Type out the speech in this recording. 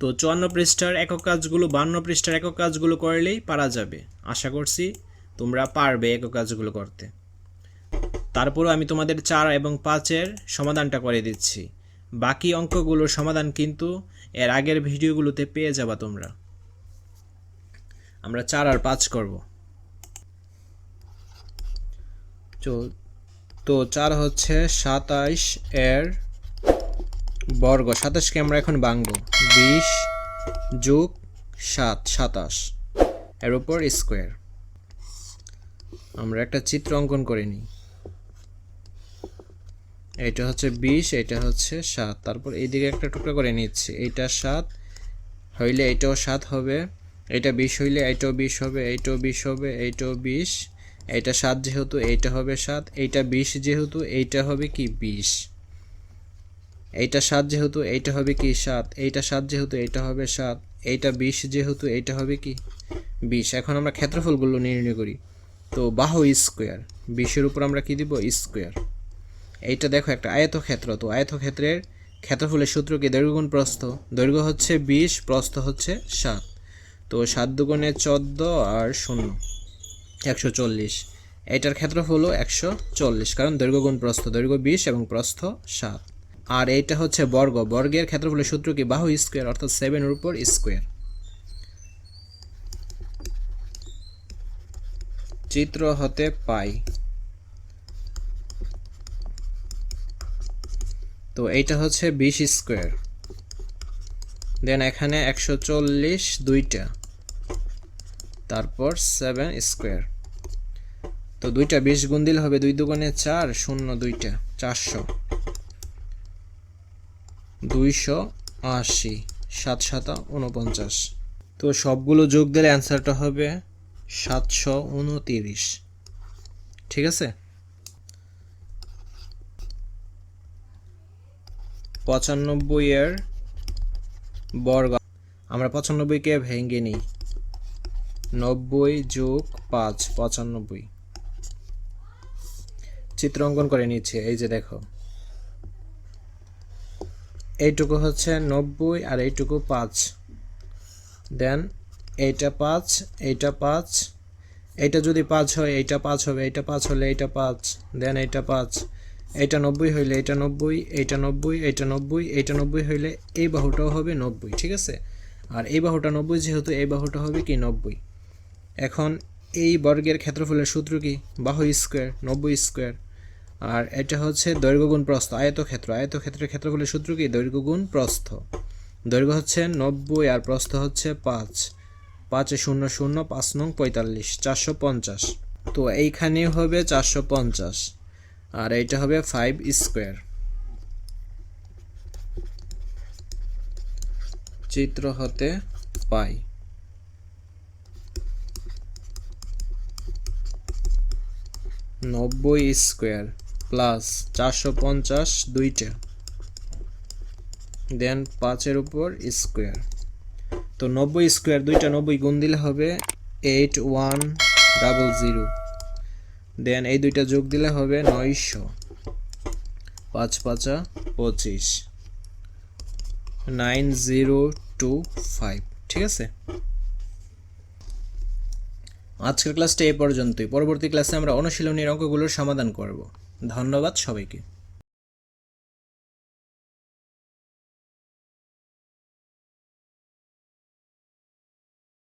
তো চুয়ান্ন পৃষ্ঠার একক কাজগুলো, বান্ন পৃষ্ঠার একক কাজগুলো করলেই পারা যাবে। আশা করছি তোমরা পারবে একক কাজগুলো করতে। তারপরও আমি তোমাদের চার এবং পাঁচের সমাধানটা করে দিচ্ছি। বাকি অঙ্কগুলোর সমাধান কিন্তু এর আগের ভিডিওগুলোতে পেয়ে যাবা তোমরা। আমরা চার আর পাঁচ করব। তো- চার হচ্ছে সাতাইশ এর বর্গ। সাতাশকে আমরা এখন ভাঙবো। বিশ যোগ সাত, সাতাশ। এর উপর স্কোয়ার। আমরা একটা চিত্র অঙ্কন করে নিই। এটা হচ্ছে বিশ এটা হচ্ছে সাত। তারপর এইদিকে একটা টুকরা করে নিচ্ছি। এইটা সাত হইলে এইটাও সাত হবে। এটা বিশ হইলে এইটাও বিশ হবে। এইটাও বিশ হবে, এইটাও বিশ। এটা সাত যেহেতু, এইটা হবে সাত। এইটা বিশ যেহেতু, এইটা হবে কি? বিশ। এইটা সাত যেহেতু, এইটা হবে কি সাত? এইটা সাত যেহেতু, এইটা হবে সাত। এইটা বিশ যেহেতু, এইটা হবে কি? বিশ। এখন আমরা ক্ষেত্রফলগুলো নির্ণয় করি। তো বাহু স্কোয়ার, বিশের উপর আমরা কি দিব? স্কোয়ার। এইটা দেখো একটা আয়তক্ষেত্র। তো আয়তক্ষেত্রের ক্ষেত্রফলের সূত্র কি? দৈর্ঘ্যগুণ প্রস্থ। দৈর্ঘ্য হচ্ছে বিশ, প্রস্থ হচ্ছে সাত। তো সাত দুগুণে চোদ্দ আর শূন্য, একশো চল্লিশ। এটার ক্ষেত্রফল হলো একশো চল্লিশ। কারণ দৈর্ঘ্যগুণ প্রস্থ, দৈর্ঘ্য বিশ এবং প্রস্থ সাত। আর এইটা হচ্ছে বর্গ। বর্গের ক্ষেত্রফলের সূত্র কি? বাহু স্কোয়ার, অর্থাৎ সেভেনের উপর স্কোয়ার। চিত্র হতে পাই। তো এইটা হচ্ছে বিশ স্কোয়ার। দেন এখানে একশো চল্লিশ দুইটা। তারপর সেভেন স্কোয়ার। তো দুইটা বিশ গুণ দিলে হবে দুই দুগুণে চার, শূন্য দুইটা, চারশো। দুইশো আশি সাত সাতা উনপঞ্চাশ। তো সবগুলো যোগ দিলে অ্যান্সারটা হবে সাতশো উনতিরিশ। ঠিক আছে? পঁচানব্বই এর বর্গ। আমরা পঁচানব্বইকে ভেঙে নিই। নব্বই যোগ পাঁচ, পঁচানব্বই। চিত্র অঙ্কন করে নিচ্ছে, এই যে দেখো। এইটুকু হচ্ছে নব্বই আর এইটুকু পাঁচ। দেন এইটা পাঁচ এইটা পাঁচ। এইটা যদি পাঁচ হয়, এইটা পাঁচ হবে, এইটা পাঁচ হলে এইটা পাঁচ। দেন এইটা পাঁচ। এইটা নব্বই হইলে এইটা নব্বই এইটা নব্বই এইটা নব্বই এইটা নব্বই হইলে এই বাহুটাও হবে নব্বই, ঠিক আছে? আর এই বাহুটা নব্বই যেহেতু, এই বাহুটা হবে কি নব্বই? এখন এই বর্গের ক্ষেত্রফলের সূত্র কি? বাহু স্কোয়ার, নব্বই স্কোয়ার। আর এটা হচ্ছে দৈর্ঘ্য গুণ প্রস্থ, আয়তক্ষেত্র। আয়তক্ষেত্রের ক্ষেত্রফলের সূত্র কি? দৈর্ঘ্য গুণ প্রস্থ। দৈর্ঘ্য হচ্ছে নব্বই আর প্রস্থ হচ্ছে পাঁচ। পাঁচে শূন্য শূন্য, পাঁচ নং পঁয়তাল্লিশ, চারশো পঞ্চাশ। তো এইখানে হবে চারশো পঞ্চাশ। আর এইটা হবে ফাইভ স্কোয়ার। চিত্র হতে পাই। নব্বই স্কোয়ার। প্লাস চারশো পঞ্চাশ দুইটা। দেন পাঁচের উপর স্কোয়ার। তো নব্বই স্কোয়ার, দুইটা নব্বই গুণ দিলে হবে eight one double zero. Then এই দুইটা যোগ দিলে হবে নয়শো। পাঁচ পাঁচা পঁচিশ। নাইন জিরো টু ফাইভ, ঠিক আছে? আজকের ক্লাসটা এই পর্যন্তই। পরবর্তী ক্লাসে আমরা অনুশীলনীর অঙ্কগুলোর সমাধান করব। ধন্যবাদ সবাইকে।